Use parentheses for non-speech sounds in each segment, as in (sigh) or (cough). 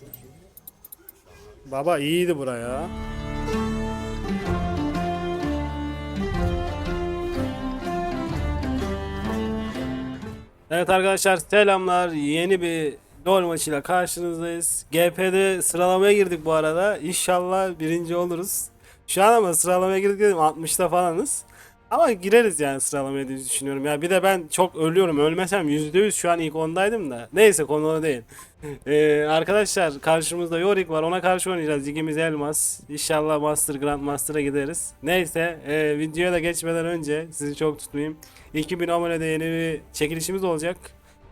Çok iyi. Baba iyiydi buraya. Evet arkadaşlar selamlar. Yeni bir LoL maçıyla karşınızdayız. GP'de sıralamaya girdik bu arada. İnşallah birinci oluruz. Şu an ama sıralamaya girdik dedim 60'ta falanız. Ama gireriz yani sıralamaya diye düşünüyorum. Ya bir de ben çok ölüyorum. Ölmesem %100 şu an ilk ondaydım da. Neyse konu o değil. (laughs) Ee, arkadaşlar karşımızda Yorick var. Ona karşı oynayacağız. Ligimiz Elmas. İnşallah Master Grand Master'a gideriz. Neyse e, videoya da geçmeden önce sizi çok tutmayayım. 2000 abonede yeni bir çekilişimiz olacak.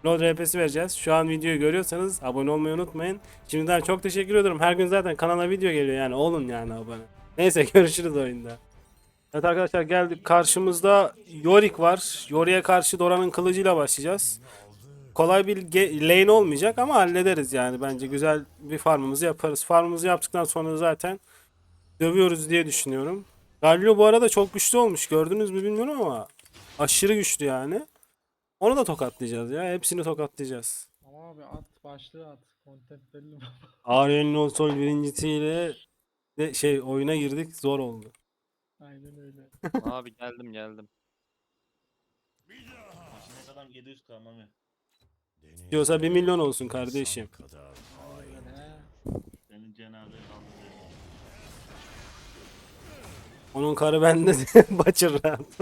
LoL RP'si vereceğiz. Şu an videoyu görüyorsanız abone olmayı unutmayın. Şimdiden çok teşekkür ederim. Her gün zaten kanala video geliyor yani. Olun yani abone. Neyse (laughs) görüşürüz oyunda. Evet arkadaşlar geldik. Karşımızda Yorick var. Yorick'e karşı Dora'nın kılıcıyla başlayacağız. Kolay bir lane olmayacak ama hallederiz yani. Bence güzel bir farmımızı yaparız. Farmımızı yaptıktan sonra zaten dövüyoruz diye düşünüyorum. Galio bu arada çok güçlü olmuş. Gördünüz mü bilmiyorum ama aşırı güçlü yani. Onu da tokatlayacağız ya. Hepsini tokatlayacağız. Ama abi at başlığı at. Content belli mi? (laughs) Aryan Sol birincisiyle de şey oyuna girdik. Zor oldu. Aynen öyle. (laughs) Abi geldim geldim. Maçı ne kadar 700 k mami. Diyorsa 1 milyon olsun kardeşim. Senin kaldırıyor. Onun karı bende (laughs) Bacır rahat.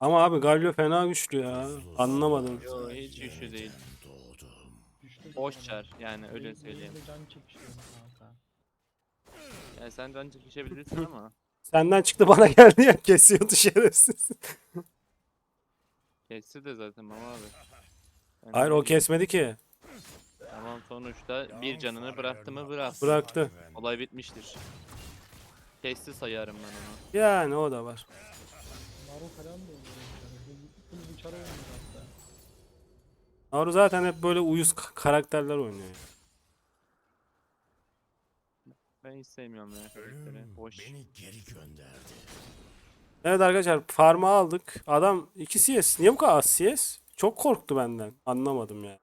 Ama abi Galio fena güçlü ya. Anlamadım. Yo hiç güçlü değil. Boş çar yani öyle söyleyeyim. benim de can çekişiyorum kanka. Yani sen can çekişebilirsin ama Senden çıktı bana geldi ya kesiyordu şerefsiz. kesti de zaten ama abi. Yani Hayır o kesmedi ki. Tamam sonuçta bir canını bıraktı mı bıraktı. Bıraktı. Olay bitmiştir. Kesti sayarım ben onu. Yani o da var. Naru falan da oluyor. Yani. Bu, bu, bu çara oynuyor hatta. Naru zaten hep böyle uyuz karakterler oynuyor. yani. Ben hiç sevmiyorum ya karakteri. Boş. Evet arkadaşlar farmı aldık. Adam 2 CS. Niye bu kadar az CS? Çok korktu benden. Anlamadım ya.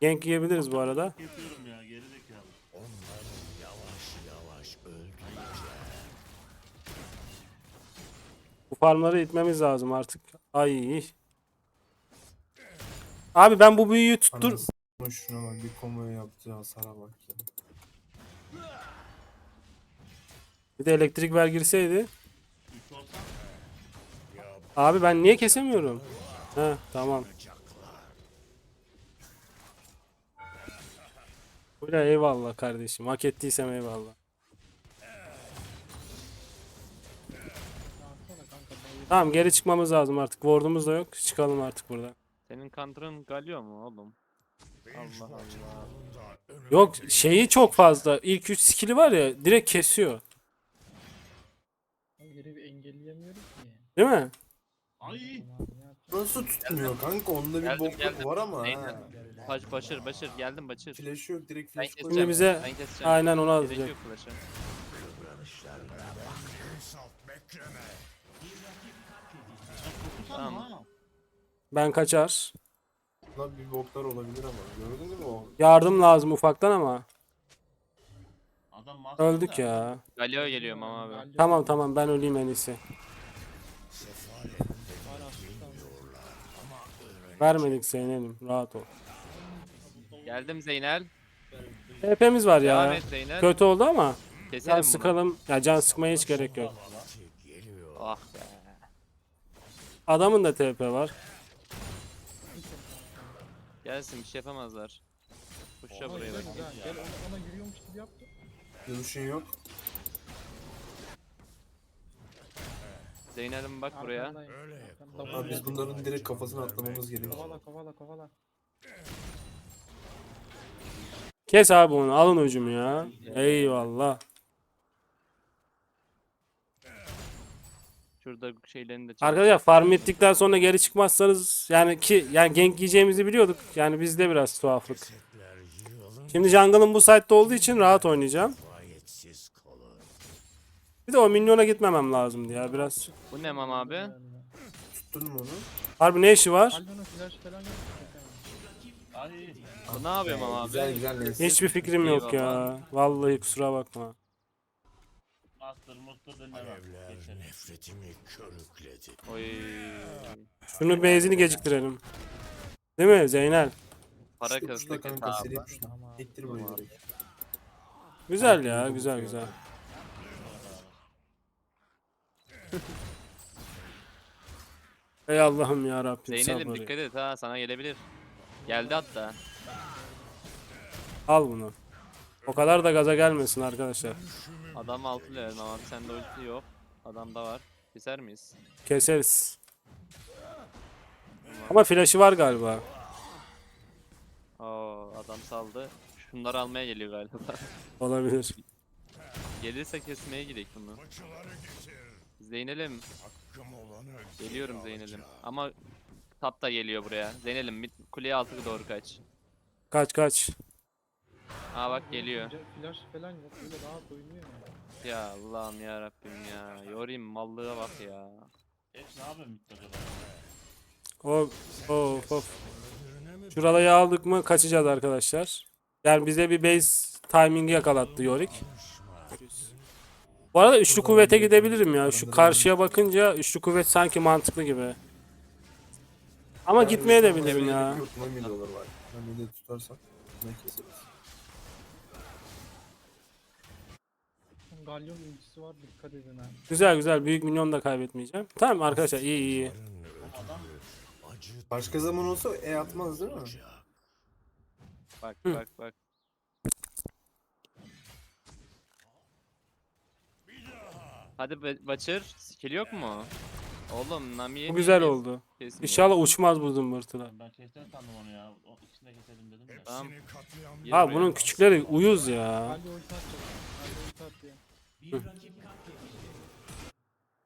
Gank yiyebiliriz bu arada. Kesiyorum Bu farmları itmemiz lazım artık. Ay. Abi ben bu büyüyü tuttur. Anasını şuna bak bir combo yaptı hasara bak ya. Bir de elektrik ver girseydi. 3 olsan Abi ben niye kesemiyorum? He tamam. Böyle eyvallah kardeşim. Hak ettiysem eyvallah. Tamam geri çıkmamız lazım artık. Ward'umuz da yok. Çıkalım artık buradan. Senin counter'ın Galio mu oğlum? Allah Allah. Yok şeyi çok fazla. İlk 3 skill'i var ya direkt kesiyor. Geri bir engelleyemiyorum ki. Değil mi? ay? Nasıl tutmuyor kanka onda bir Geldim, bokluk var ama ha. Baş, başır başır geldim başır. Flash yok direkt Ben flash koyuyor. keseceğim. bize- ben keseceğim. Aynen onu Gerek alacak. yok flash'a. Tamam. Ha. Ben kaçar. Lan bir boklar olabilir ama gördün mü o? Yardım lazım ufaktan ama. Adam Öldük da. ya. Galio geliyorum ama abi. Galio Tamam tamam ben öleyim en iyisi. Vermedik Zeynel'im. Rahat ol. Geldim Zeynel. TP'miz var Devam ya. et Zeynel. Kötü oldu ama. Keselim Can bunu. sıkalım. Ya can sıkmaya hiç gerek yok. Ah be. Adamın da TP var. Gelsin bir şey yapamazlar. Kuşa buraya bak. Gel ona, ona yürüyormuş gibi yaptı. Görüşün yok. Zeynel'im bak buraya. Arkandayım. Arkanda Abi biz bunların direkt kafasına atlamamız gerekiyor. Kovala kovala kovala. Kes abi onu. Alın ucumu ya. Eyvallah. Şurada şeylerini de çek. Arkadaşlar farm ettikten sonra geri çıkmazsanız yani ki yani gank yiyeceğimizi biliyorduk. Yani bizde biraz tuhaflık. Şimdi jungle'ın bu site'de olduğu için rahat oynayacağım. Bir de o minyona gitmemem lazımdı ya biraz. Bu ne mam abi? Tuttun mu onu? Harbi ne işi var? Bu ne yapıyor mam abi? Güzel güzel neyse. Hiçbir fikrim yok ya. Vallahi kusura bakma. Master Denemem. Geçelim. Nefretimi körükledi. Oy. Şunu benzini geciktirelim. Değil mi Zeynel? Para Şurada kastık. kanka seri tuşla. İttir burayı direkt. Güzel ya güzel güzel. (laughs) Ey Allah'ım ya Rabbim Zeynel'im sabır. dikkat et ha sana gelebilir. Geldi hatta. Al bunu. O kadar da gaza gelmesin arkadaşlar. Adam altı mam abi sende ulti yok. Adamda var. Keser miyiz? Keseriz. Ama flash'ı var galiba. Oo adam saldı. Şunları almaya geliyor galiba. (laughs) Olabilir. Gelirse kesmeye gidelim bunu. Zeynel'im geliyorum Zeynel'im. Ama tap da geliyor buraya. Zeynel'im mid- kuleye altı doğru kaç. Kaç kaç. Aa bak geliyor. Flash falan yok. Böyle rahat oynuyor ya. Ya Allah'ım ya Rabbim ya. Yorayım mallığa bak ya. Geç ne yapıyorsun Mitte acaba? Of of of. Şuralayı aldık mı kaçacağız arkadaşlar. Yani bize bir base timing'i yakalattı Yorick. Bu arada üçlü kuvvete gidebilirim ya. Şu karşıya bakınca üçlü kuvvet sanki mantıklı gibi. Ama gitmeye de bilirim ya. Var. Bir de tutarsak ne keseriz. Galyon ultisi var dikkat edin ha. Güzel güzel büyük milyon da kaybetmeyeceğim. Tamam arkadaşlar iyi iyi. acı Başka zaman olsa E atmaz değil mi? Bak Hı. bak bak. Hadi Be- Butcher, skill yok mu? Oğlum Nami'ye Bu niye güzel kes- oldu. kesmiyor? İnşallah uçmaz bu zımbırtılar. Ben kestim sandım onu ya. O ikisini de keselim dedim de. Tamam. buraya. bunun küçükleri uyuz ya. Galio ulti atacak. Galio ulti atıyor.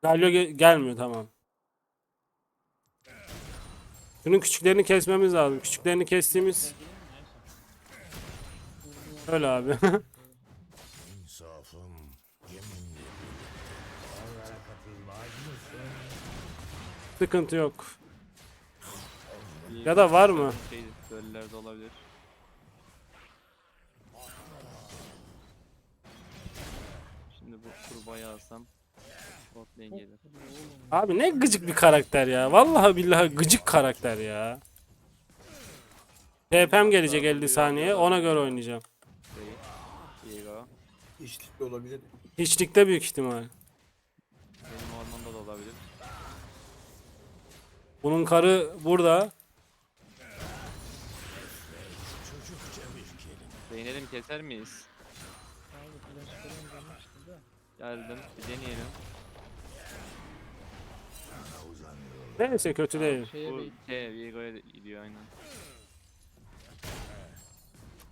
Galio ge- gelmiyor tamam. Şunun küçüklerini kesmemiz lazım. Küçüklerini kestiğimiz öyle abi. (laughs) Sıkıntı yok. Ya da var mı? Şey, olabilir. Şimdi bu kurbayı alsam bot lane gelir. Abi ne gıcık bir karakter ya. Vallahi billahi gıcık karakter ya. TP'm gelecek 50 saniye. Ona göre oynayacağım. Şey, Diego. İşlik de olabilir. Hiçlikte büyük ihtimal. Benim ormanda da olabilir. Bunun karı burada. Zeynel'im keser miyiz? Flash falan. Geldim. Bir deneyelim. Neyse kötü değil. Şeye Bu bait. şey gidiyor aynen.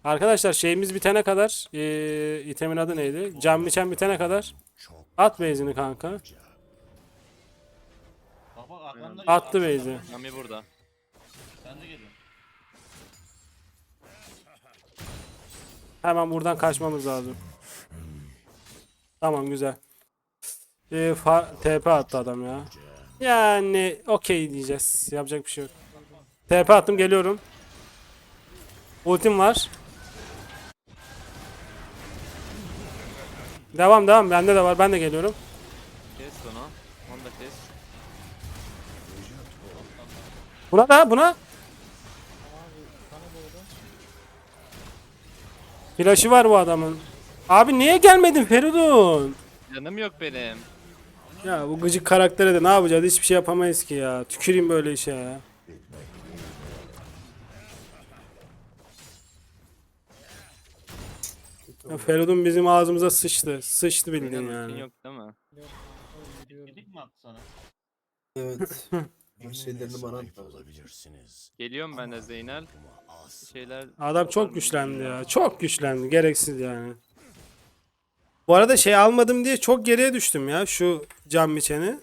Arkadaşlar şeyimiz bitene kadar eee itemin adı neydi? Cam biçen bitene kadar at base'ini kanka. Arkamda. Attı base'i. Nami burada. Sen de gelin. Hemen buradan kaçmamız lazım. Tamam güzel. Fa- TP attı adam ya. Yani okey diyeceğiz. Yapacak bir şey yok. TP attım geliyorum. Ultim var. Devam devam bende de var ben de geliyorum. Kes onu. Onu da kes. Buna da buna. Flash'ı var bu adamın. Abi niye gelmedin Feridun? Canım yok benim. Ya bu gıcık karaktere de ne yapacağız? Hiçbir şey yapamayız ki ya. Tüküreyim böyle işe ya. ya Feridun bizim ağzımıza sıçtı. Sıçtı bildiğin Senin ultin yani. yok değil mi? Gidik mi attı sana? Evet. (laughs) Bu şeylerini bana olabilirsiniz. Geliyorum ben de Zeynel. Şeyler Adam çok güçlendi ya. Çok güçlendi. Gereksiz yani. Bu arada şey almadım diye çok geriye düştüm ya şu cam biçeni.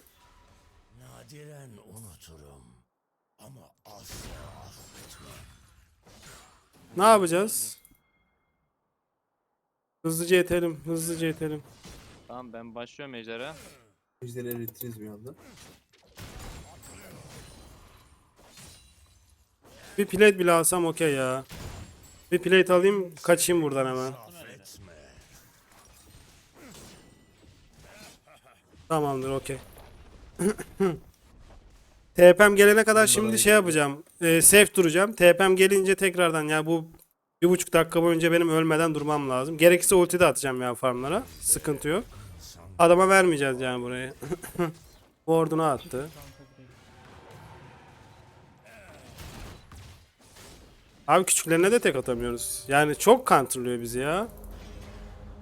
unuturum. Ama asla affetmem. Ne yapacağız? Hızlıca yetelim, hızlıca yetelim. Tamam ben başlıyorum Ejder'e. Ejderi eritiriz bir anda. Bir plate bile alsam okey ya. Bir plate alayım, kaçayım buradan hemen. Tamamdır, okey. (clears throat) TP'm gelene kadar şimdi şey yapacağım. E, safe duracağım. TP'm gelince tekrardan ya bu bir buçuk dakika boyunca benim ölmeden durmam lazım. Gerekirse ulti de atacağım ya farmlara. Sıkıntı yok. Adama vermeyeceğiz yani burayı. (laughs) Ward'unu attı. Abi küçüklerine de tek atamıyoruz. Yani çok counterlıyor bizi ya.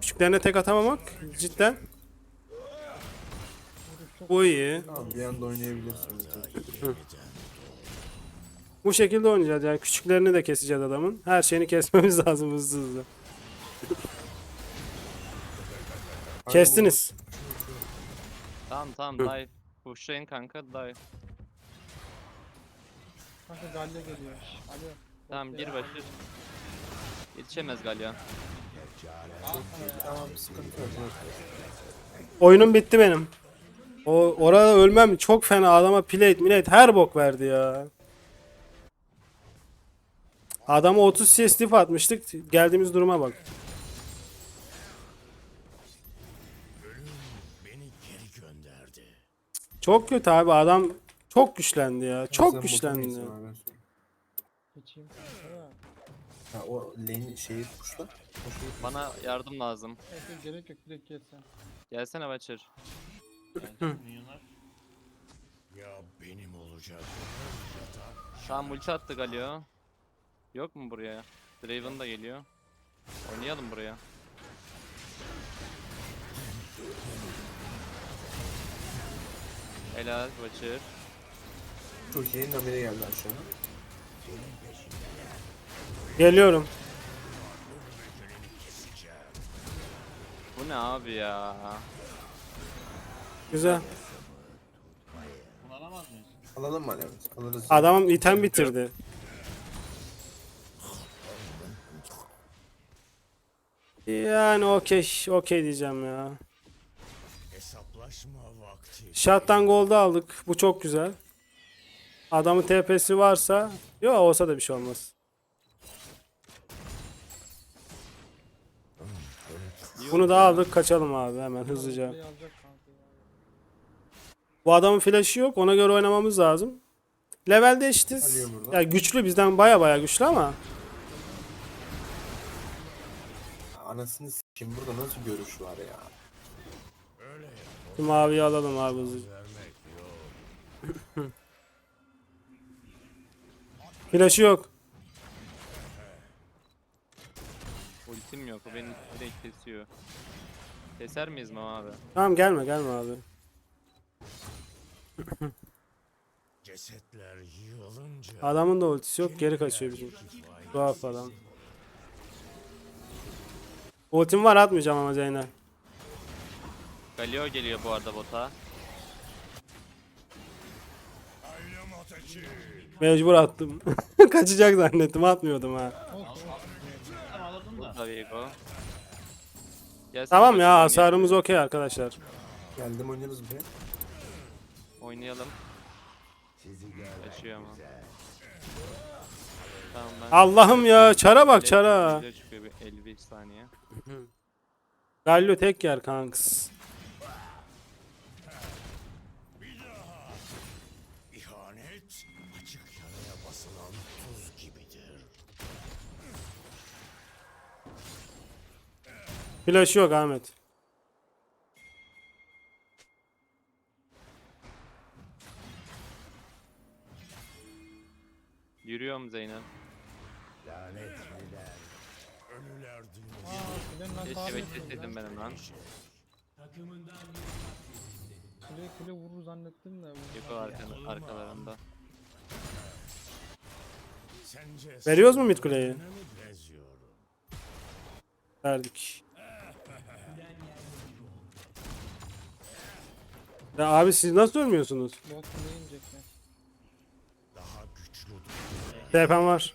Küçüklerine tek atamamak cidden. Bu iyi. Tamam bir anda oynayabilirsin. Bu şekilde oynayacağız yani küçüklerini de keseceğiz adamın. Her şeyini kesmemiz (laughs) lazım hızlı hızlı. Kestiniz. Tamam tamam dive. Pushlayın kanka dive. Kanka Galya geliyor. Alo. Tamam gir başır. Yetişemez Galya. Tamam sıkıntı yok. Oyunum bitti benim. O orada ölmem çok fena adama plate millet her bok verdi ya. Adama 30 CS diff atmıştık. Geldiğimiz duruma bak. Beni geri gönderdi. Çok kötü abi adam çok güçlendi ya. Çok güçlendi. ya. Ha, o lane şeyi tuşla. Bana yardım lazım. Neyse gerek yok direkt gel sen. Gelsene Başır. Yani milyonlar. Ya benim olacak. Tamam ulti attı Galio. Yok mu buraya? Draven da geliyor. Oynayalım buraya. Helal Başır. Çok iyi namire geldi aşağıya. Geliyorum. Bu ne abi ya? Güzel. Bunu alamaz mıyız? Alalım mı Alev? Alırız. Adamım item bitirdi. Yani okey, okey diyeceğim ya. Shot'tan golda aldık. Bu çok güzel. Adamın TP'si varsa, yok olsa da bir şey olmaz. Bunu da aldık, kaçalım abi hemen hızlıca. Burayı alacak kanka ya. Bu adamın flash'ı yok, ona göre oynamamız lazım. Levelde eşitiz. Ya güçlü bizden baya baya güçlü ama Anasını s**eyim burada nasıl görüş var ya. şu maviyi alalım abi hızlıca. (laughs) Flash'ı yok. Ultim yok. O beni direkt kesiyor. Keser miyiz mi abi? Tamam gelme gelme abi. Cesetler yığılınca Adamın da ultisi yok geri kaçıyor bizim. Tuhaf adam. Ultim var atmayacağım ama Zeynep. Galio geliyor bu arada bota. Mecbur attım. (laughs) Kaçacak zannettim atmıyordum ha. Burada Viego. Tamam ya Başır'ım, hasarımız okey arkadaşlar. Geldim oynarız bir. Oynayalım. Kaçıyor ama. Tamam ben... Allah'ım ya çara bak çara. Video çıkıyor bir 51 saniye. (clears throat) Galio tek yer kanks. İhanet açık yaraya basılan tuz gibidir. Flash yok Ahmet. Yürüyorum Zeynep. Ölüler dünyası. Aa kulenin Keşke hasarı bekleseydim benim lan. Kule kule vurur zannettim de. Viego arkanı, arkalarında. Sence Veriyoruz mu mid kuleyi? benziyorum? Verdik. Ya abi siz nasıl ölmüyorsunuz? Bot kuleye inecek TP'm var.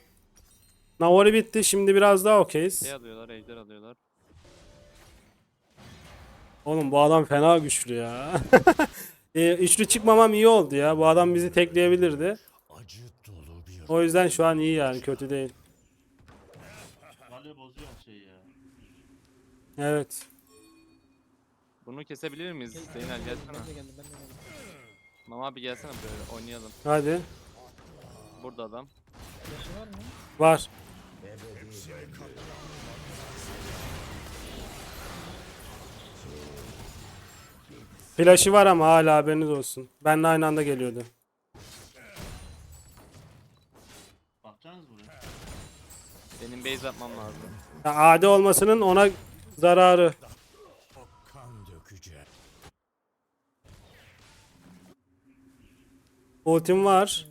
Naori bitti. Şimdi biraz daha okeyiz. Şey alıyorlar, ejder alıyorlar. Oğlum bu adam fena güçlü ya. (laughs) e, üçlü çıkmamam iyi oldu ya. Bu adam bizi tekleyebilirdi. Acı dolu bir O yüzden şu an iyi yani. Kötü değil. Galio bozuyor şeyi ya. Evet. Bunu kesebilir miyiz? Zeynel Ben gelsene. de geldim ben de geldim. Mama abi gelsene böyle oynayalım. Hadi. Burada adam. Yaşı var mı? Var. Flash'ı var ama hala haberiniz olsun. Benle aynı anda geliyordu. Bakacaksınız buraya. Benim base atmam lazım. Ya, AD olmasının ona zararı. Ultim var.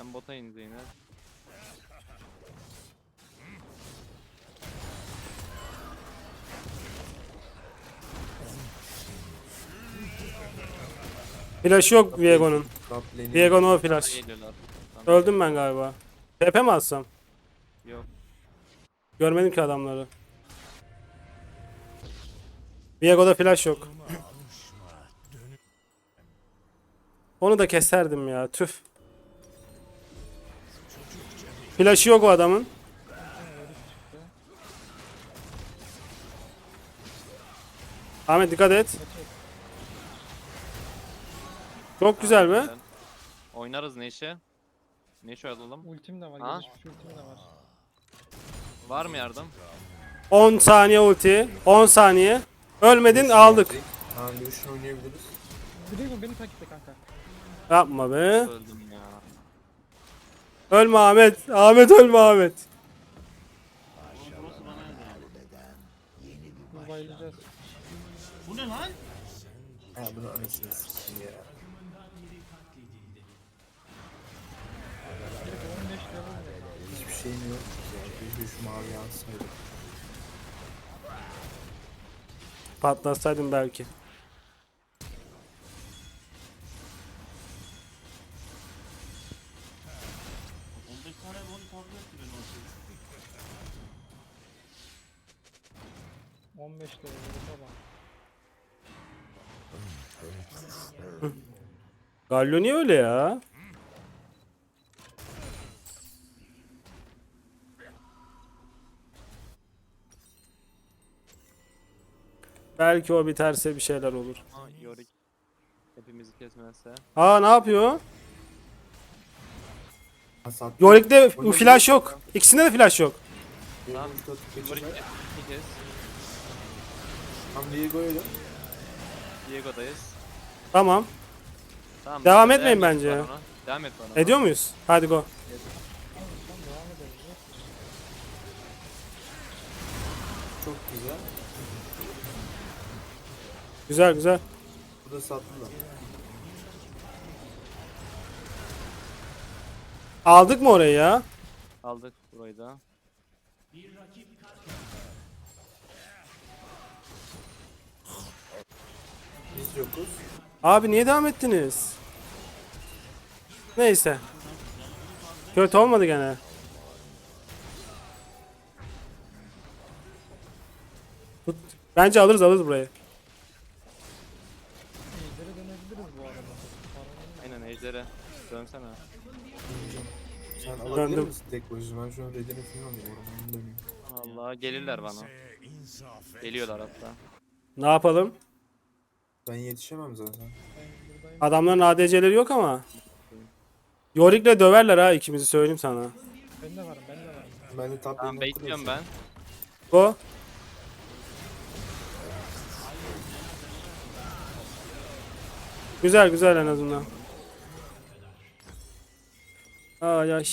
Ben bota in Zeynel. Flash yok Viego'nun. Top lane'i Viego no flash. Geliyorlar. Öldüm ben galiba. TP mi atsam? Yok. Görmedim ki adamları. Viego'da flash yok. Onu da keserdim ya. Tüf. Flash'ı yok o adamın. Ahmet dikkat et. Çok güzel be. Oynarız Neşe. Neşe alalım. Ultim de var. Ha? Gelişmiş ultim de var. Var mı yardım? 10 saniye ulti. 10 saniye. Ölmedin aldık. Ha Lucian oynayabiliriz. Dragon beni takipte kanka. Yapma be. Öldüm. Ölme Ahmet. Ahmet ölme Ahmet. Bu ne lan? Ha bunu anasını sikeyim ya. Direkt 15 level mi? Hiçbir şeyim yok. Ya mavi yansıydı. Patlatsaydım belki. 15 level baba. Galio niye öyle ya? Belki o biterse bir şeyler olur. Ha, Yorick. Hepimizi kesmezse. Aa ne yapıyor? Hasat. Bu flash yok. İkisinde de flash yok. Tamam. Yorick kez. Tam Diego'ya da. Diego'dayız. Tamam. Tamam. Devam etmeyin et bence bana. Devam et bana. Ediyor muyuz? Hadi go. Çok güzel. Güzel güzel. Burada sattılar. Aldık mı orayı ya? Aldık burayı da. Biz yokuz. Abi niye devam ettiniz? Neyse. Kötü olmadı gene. Tut- Bence alırız alırız burayı. İyileri dönebiliriz bu arada. Aynen Ejder'e. Dönsene. Sen alabilir Döndüm. misin tek başına? Ben şu an alayım. Ormanını döneyim. Allah gelirler bana. Geliyorlar hatta. Ne yapalım? Ben yetişemem zaten. Adamların ADC'leri yok ama. Yorik'le döverler ha ikimizi söyleyeyim sana. Ben de varım ben de varım. Ben de top Tamam bekliyorum ben. Go. Güzel güzel en azından. Ay ay.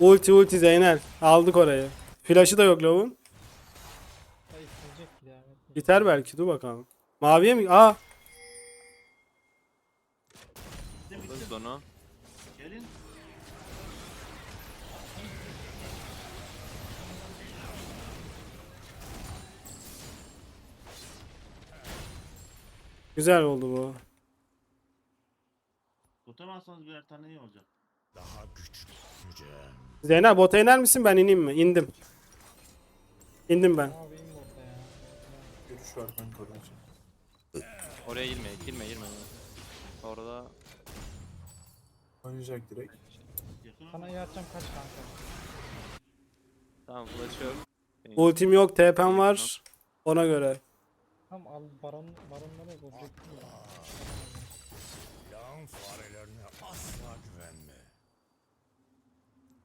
Ulti ulti Zeynel. Aldık orayı. Flash'ı da yok lavun. Biter belki dur bakalım. Maviye mi? Aa Alırız onu. Gelin. güzel oldu bu. Totem alsanız birer tane iyi olacak. Daha güçlü. Zeynep bota iner misin ben ineyim mi? İndim. İndim ben. Görüş var kanka için. Oraya girme, girme, girme. Orada Oynayacak direkt. Sana ama iyi atacağım kaç kanka. tamam yok. Ultim yok, TP'm var. Ona göre. Tam al baron baronlara objektif ya. Yağın farelerine asla güvenme.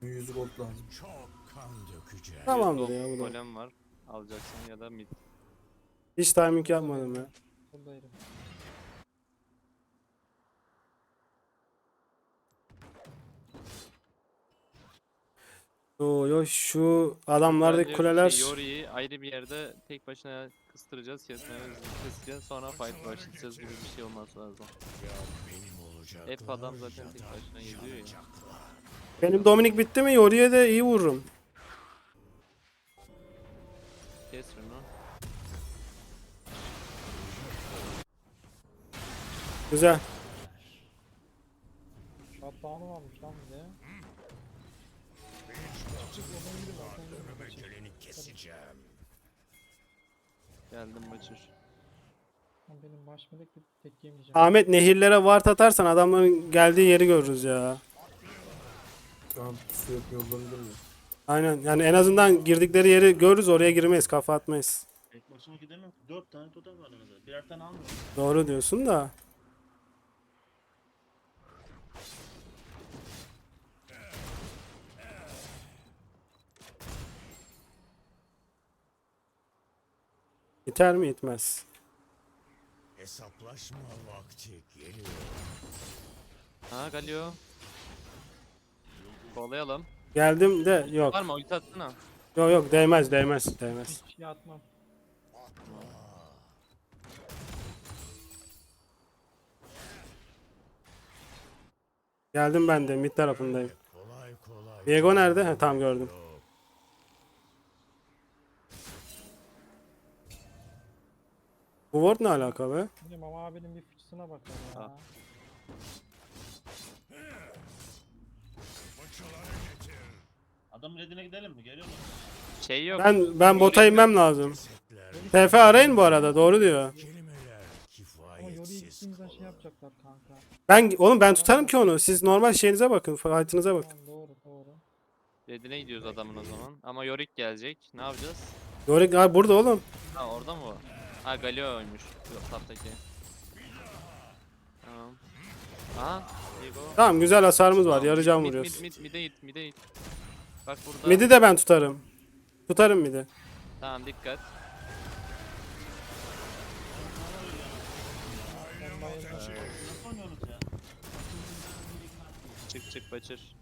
100 gold lazım. Çok kan dökeceğim. Tamamdır ya bu da. Golem var. Alacaksın ya da mid. Hiç timing yapmadım ya. Buradaydım. Oo, yo, şu adamlardaki kuleler Şey, Yori'yi ayrı bir yerde tek başına kıstıracağız, kesmemiz keseceğiz sonra fight başlayacağız gibi bir şey olması lazım. Hep adam zaten tek başına geziyor ya. benim Dominik bitti mi? Yori'ye de iyi vururum. Güzel. Shutdown'u varmış lan bir de. Keseceğim. Geldim Bacır. Lan Benim baş melek bir tek yemeyeceğim. Ahmet nehirlere ward atarsan adamların geldiği yeri görürüz ya. An su yapıyor olabilir mi? Aynen yani en azından girdikleri yeri görürüz oraya girmeyiz kafa atmayız. tek başıma gidemem. Dört tane totem var önümde. Birer tane almıyorum. Doğru diyorsun da. İter mi itmez. Hesaplaşma vakti geliyor. Ha Galio. Kovalayalım. Geldim de yok. Var mı ulti atsana. Yok yok değmez değmez değmez. Hiç şey atmam. Geldim ben de mid tarafındayım. Kolay kolay. Diego nerede? Ha, tam gördüm. Bu ward ne alaka be? Benim ama abinin bir fıçısına bakar ya. Ha. Adamın redine gidelim mi? Geliyor mu? Şey yok. Ben ben bota inmem lazım. TF arayın bu arada doğru diyor. kelimeler Ama Yori'yi kifayetsiz gittiğimizden şey kalır. yapacaklar kanka. Ben oğlum ben tutarım ki onu. Siz normal şeyinize bakın. Fight'ınıza bakın. Tamam doğru doğru. Redine gidiyoruz adamın o zaman. Ama Yorick gelecek. Ne yapacağız? Yorick ha burada oğlum. Ha orada mı o? Ha Galio'ymuş. Yok taptaki. Tamam. Aha. Diego. Tamam güzel hasarımız var. Yarı can mid, vuruyoruz. Mid mid mid'e git mid'e git. Bak burada. Midi de ben tutarım. Tutarım midi. Tamam dikkat. Çık çık Bacır.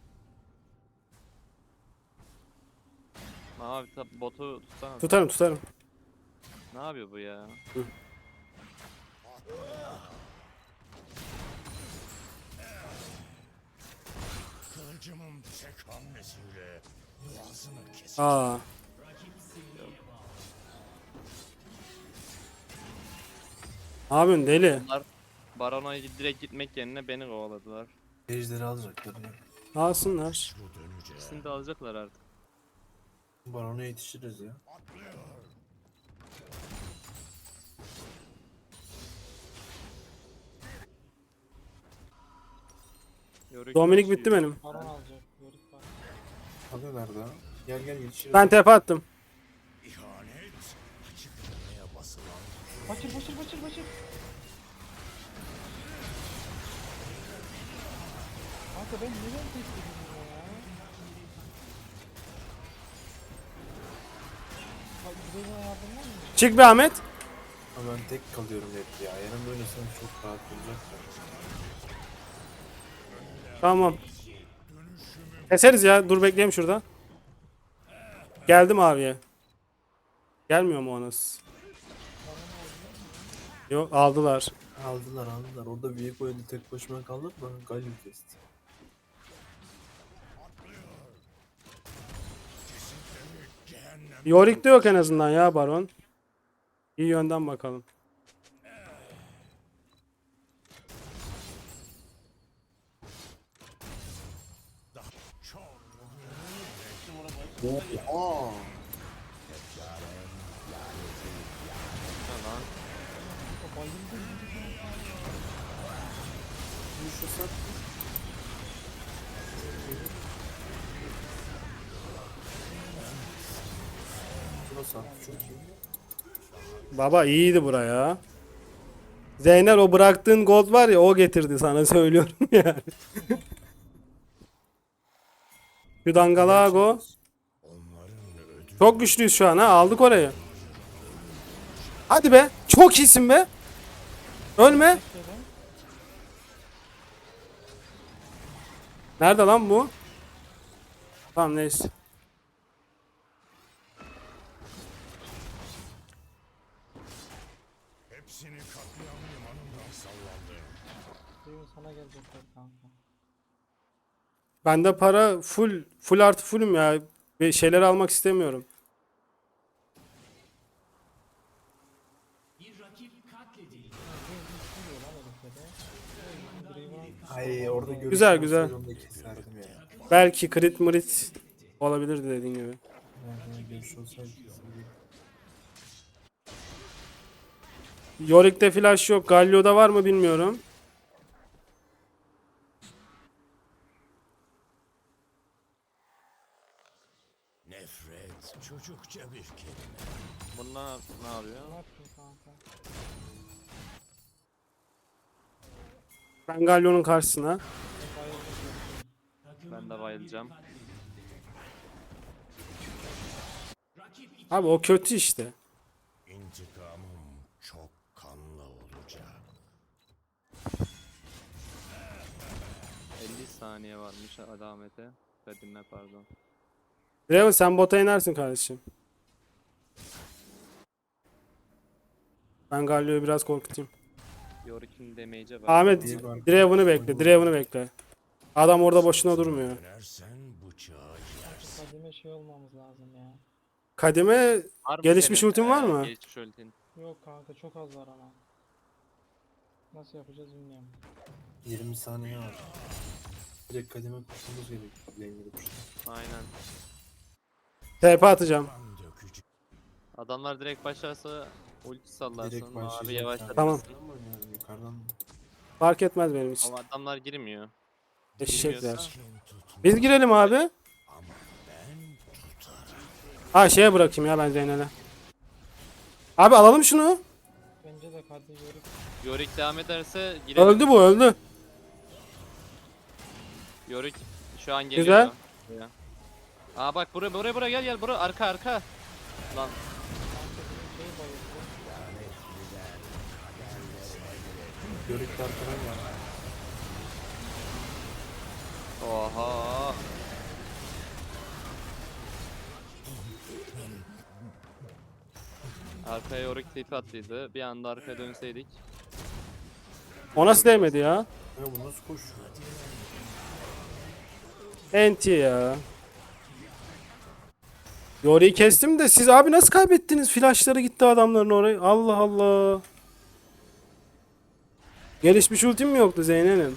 Abi tab botu tutsana. Tutarım tutarım. Ne yapıyor bu ya? Kılıcımın tek hamlesiyle boğazını keser. Aa. Ne yapıyorsun deli? Bunlar Baron'a direkt gitmek yerine beni kovaladılar. Ejderi alacaklar ya. Alsınlar. Döneceğim. İkisini de alacaklar artık. Barona yetişiriz ya. Yorick Dominik bitti benim. Baron alacak. Yorick var. Gel gel yetişiriz. Ben tepe attım. İhanet açıklamaya basılan Başır başır başır başır. Kanka ben neden tek yedim ya? Bak buraya yardım var mı? Çık be Ahmet. Ama ben tek kalıyorum hep ya. Yanımda oynasam çok rahat olacak da. Tamam. Keseriz ya. Dur bekleyeyim şurada. Geldim abiye. Gelmiyor mu onuz? Yok aldılar. Aldılar aldılar. Orada Viego ile tek başıma kaldık mı? Galio kesti. Yorick de yok en azından ya Baron. İyi yönden bakalım. İyi. Baba iyiydi buraya. Zeynel o bıraktığın gold var ya o getirdi sana (laughs) söylüyorum yani. Şu. Çok güçlüyüz şu an ha aldık orayı. Hadi be çok iyisin be. Ölme. Nerede lan bu? Tamam neyse. Hepsini katliam limanından sallandı. Suyun sana gelecekler kanka. Bende para full full artı fullüm ya. Ve şeyler almak istemiyorum. Ay orada Güzel, güzel. keserdim ya. Belki crit mrit olabilirdi dediğin gibi. Yani görüş olsaydı keserdim. Yorik'te flash yok. Galio'da var mı bilmiyorum. Nefret çocukça bir kelime. Bunlar ne yapıyor? Ben karşısına. Ben de bayılacağım. Abi o kötü işte. İntikamım çok kanlı olacak. 50 saniye varmış alamete. Kadime pardon. Draven sen bota inersin kardeşim. Ben Galio'yu biraz korkutayım. Yorik'in damage'e bak. Ahmet. Draven'ı bekle. Draven'ı bekle. Adam orada boşuna durmuyor. Kadime şey olmamız lazım ya. Var mı Gelişmiş senin, ultin var eee, mı? Gelişmiş ultin. Yok kanka çok az var ama. Nasıl yapacağız bilmiyorum. 20 saniye var. Direkt kademe kuşumuz kuşumuz. Aynen. TP atacağım. Adamlar direkt başlarsa ulti sallarsın. Direkt Abi başlayacak. yavaşlatırsın. Tamam. Oynuyorum, Yukarıdan mı? Fark etmez benim için. Ama adamlar girmiyor. Eşekler. Biz girelim abi. ama ben tutarım. Ha şeye bırakayım ya ben Zeynel'e. Abi alalım şunu. Bence de kadri görüp Yorick devam ederse girelim. Öldü bu öldü. Yorick şu an geliyor. Güzel. Aa bak buraya buraya buraya gel gel buraya arka arka. Lan De arkadan geldi. oha. Arkaya Yorick tip attıydı. Bir anda arkaya dönseydik. O nasıl değmedi ya? Ya bu nasıl koşuyor? Enti ya. Yori'yi kestim de siz abi nasıl kaybettiniz? Flashları gitti adamların oraya. Allah Allah. Gelişmiş ultim mi yoktu Zeynel'in? Yoktum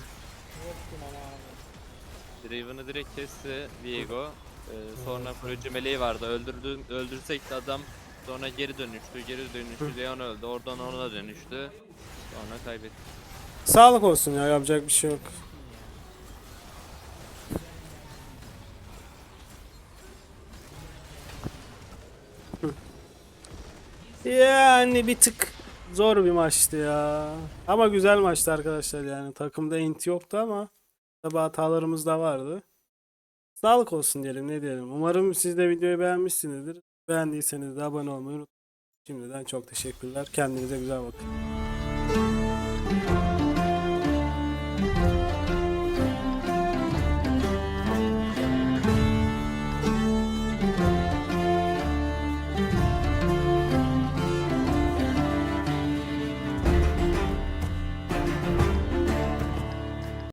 ama abi. Draven'ı direkt kesti Viego. Ee, sonra koruyucu meleği vardı. Öldürdü, öldürsek de adam sonra geri dönüştü. Geri dönüştü. Leon öldü. Oradan ona dönüştü. Sonra kaybetti. Sağlık olsun ya yapacak bir şey yok. Yani bir tık zor bir maçtı ya. Ama güzel maçtı arkadaşlar yani. Takımda int yoktu ama tabi hatalarımız da vardı. Sağlık olsun diyelim ne diyelim. Umarım siz de videoyu beğenmişsinizdir. Beğendiyseniz de abone olmayı unutmayın. Şimdiden çok teşekkürler. Kendinize güzel bakın.